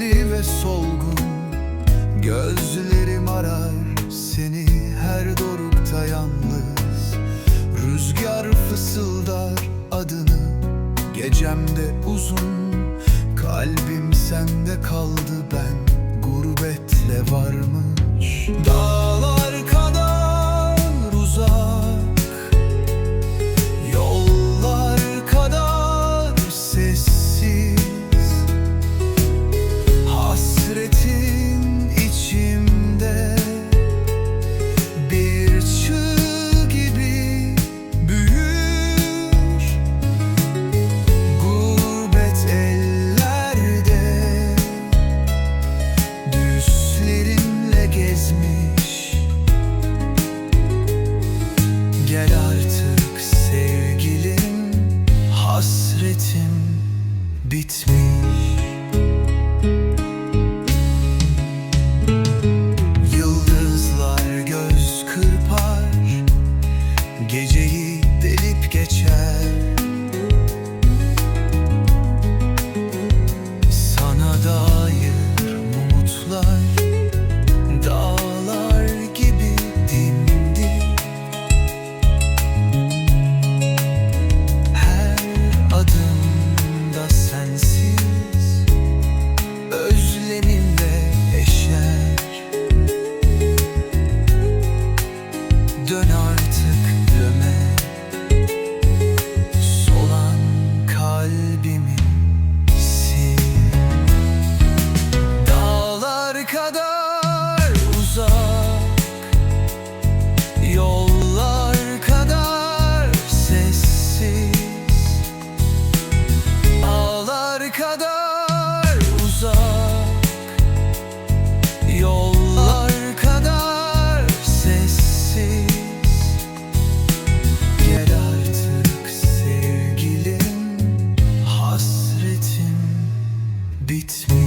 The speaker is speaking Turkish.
Hasretli ve solgun Gözlerim arar seni. Her dorukta yalnız Rüzgar fısıldar adını. Gecemde uzun Kalbim sende kaldı. Ben Gurbetle varmış. Dağlar Hasretim bitmiş beat.